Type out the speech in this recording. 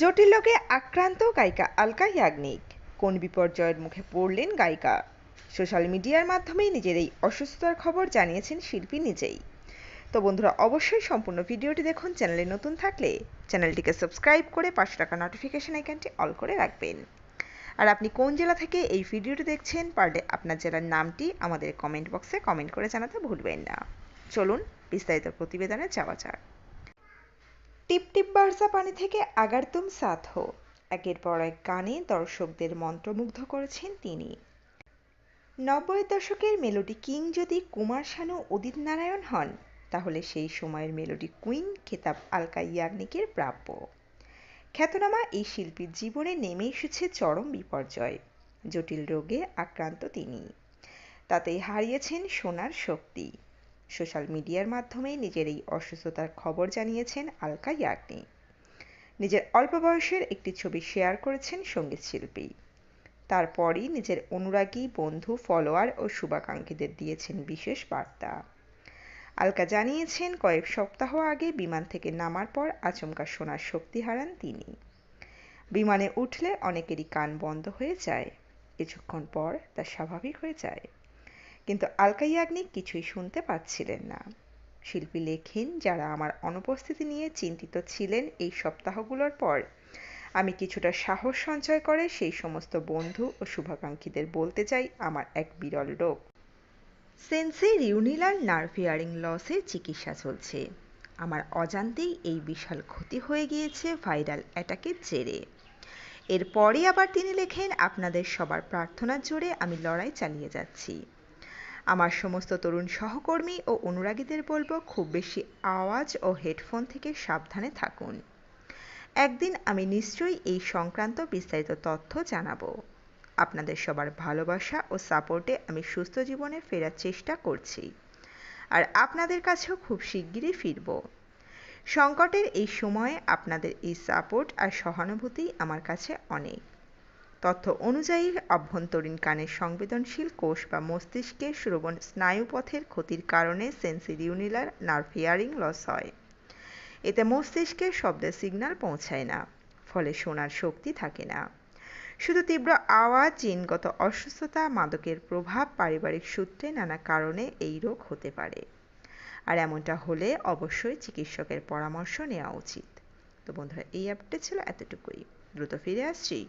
জটিল রোগে আক্রান্ত গায়িকা আলকা ইয়াগনিক। কোন বিপর্যয়ের মুখে পড়লেন গায়িকা? সোশ্যাল মিডিয়ার মাধ্যমে নিজের এই অসুস্থতার খবর জানিয়েছেন শিল্পী নিজেই। তো বন্ধুরা, অবশ্যই সম্পূর্ণ ভিডিওটি দেখুন, চ্যানেলে নতুন থাকলে চ্যানেলটিকে সাবস্ক্রাইব করে পাঁচশো টাকা নোটিফিকেশন আইকনটি অল করে রাখবেন। আর আপনি কোন জেলা থেকে এই ভিডিওটি দেখছেন পারলে আপনার জেলার নামটি আমাদের কমেন্ট বক্সে কমেন্ট করে জানাতে ভুলবেন না। চলুন বিস্তারিত প্রতিবেদনে যাওয়া যাক। টিপ টিপ বার্সা পানি থেকে আগার তুম সাথ হো। একের পর এক গানে দর্শকদের মন্ত্রমুগ্ধ করেছেন তিনি। নব্বই দশকের মেলোডি কিং যদি কুমার শানু উদিত নারায়ণ হন, তাহলে সেই সময়ের মেলোডি কুইন খেতাব আলকা ইয়াগনিকের প্রাপ্য। খ্যাতনামা এই শিল্পীর জীবনে নেমে এসেছে চরম বিপর্যয়, জটিল রোগে আক্রান্ত তিনি। তাতেই হারিয়েছেন সোনার শক্তি। সোশ্যাল মিডিয়ার মাধ্যমে নিজের এই অসুস্থতার খবর জানিয়েছেন আলকা ইয়াগনি। নিজের অল্প বয়সের একটি ছবি শেয়ার করেছেন সংগীত শিল্পী। তারপরই নিজের অনুরাগী বন্ধু, ফলোয়ার ও শুভাকাঙ্ক্ষীদের দিয়েছেন বিশেষ বার্তা। আলকা জানিয়েছেন, কয়েক সপ্তাহ আগে বিমান থেকে নামার পর আচমকা শোনার শক্তি হারান তিনি। বিমানে উঠলে অনেকেরই কান বন্ধ হয়ে যায়। কিছুক্ষণ পর তা স্বাভাবিক হয়ে যায়। কিন্তু আলকা ইয়াগনিক কিছুই শুনতে পাচ্ছিলেন না। শিল্পী লেখেন যারা আমার অনুপস্থিতি নিয়ে চিন্তিত ছিলেন এই সপ্তাহগুলোর পর, আমি কিছুটা সাহস সঞ্চয় করে সেই সমস্ত বন্ধু ও শুভাকাঙ্ক্ষীদের বলতে চাই আমার এক বিরল রোগ। সেন্সে রিউনিলার নার্ভ ইয়ারিং লসের চিকিৎসা চলছে। আমার অজান্তেই এই বিশাল ক্ষতি হয়ে গিয়েছে ভাইরাল অ্যাটাকের জেরে। এরপরই আবার তিনি লেখেন, আপনাদের সবার প্রার্থনার জোরে আমি লড়াই চালিয়ে যাচ্ছি। আমার সমস্ত তরুণ সহকর্মী ও অনুরাগীদের বলব, খুব বেশি আওয়াজ ও হেডফোন থেকে সাবধানে থাকুন। একদিন আমি নিশ্চয়ই এই সংক্রান্ত বিস্তারিত তথ্য জানাব। আপনাদের সবার ভালোবাসা ও সাপোর্টে আমি সুস্থ জীবনে ফেরার চেষ্টা করছি। আর আপনাদের কাছেও খুব শিগগিরই ফিরব। সংকটের এই সময়ে আপনাদের এই সাপোর্ট আর সহানুভূতি আমার কাছে অনেক। তথ্য অনুযায়ী অভ্যন্তরীণ কানের সংবেদনশীল কোষ বা মস্তিষ্কে শ্রবণ স্নায়ুপথের ক্ষতির কারণে সেন্সিরিউনিলার নার্ভ হিয়ারিং লস হয়। এতে মস্তিষ্কে শব্দের সিগন্যাল পৌঁছায় না, ফলে শোনার শক্তি থাকে না। শুধু তীব্র আওয়াজ, জিনগত অসুস্থতা, মাদকের প্রভাব, পারিবারিক সূত্রে নানা কারণে এই রোগ হতে পারে। আর এমনটা হলে অবশ্যই চিকিৎসকের পরামর্শ নেওয়া উচিত। তো বন্ধুরা, এই আপডেট ছিল এতটুকুই। দ্রুত ফিরে আসছি।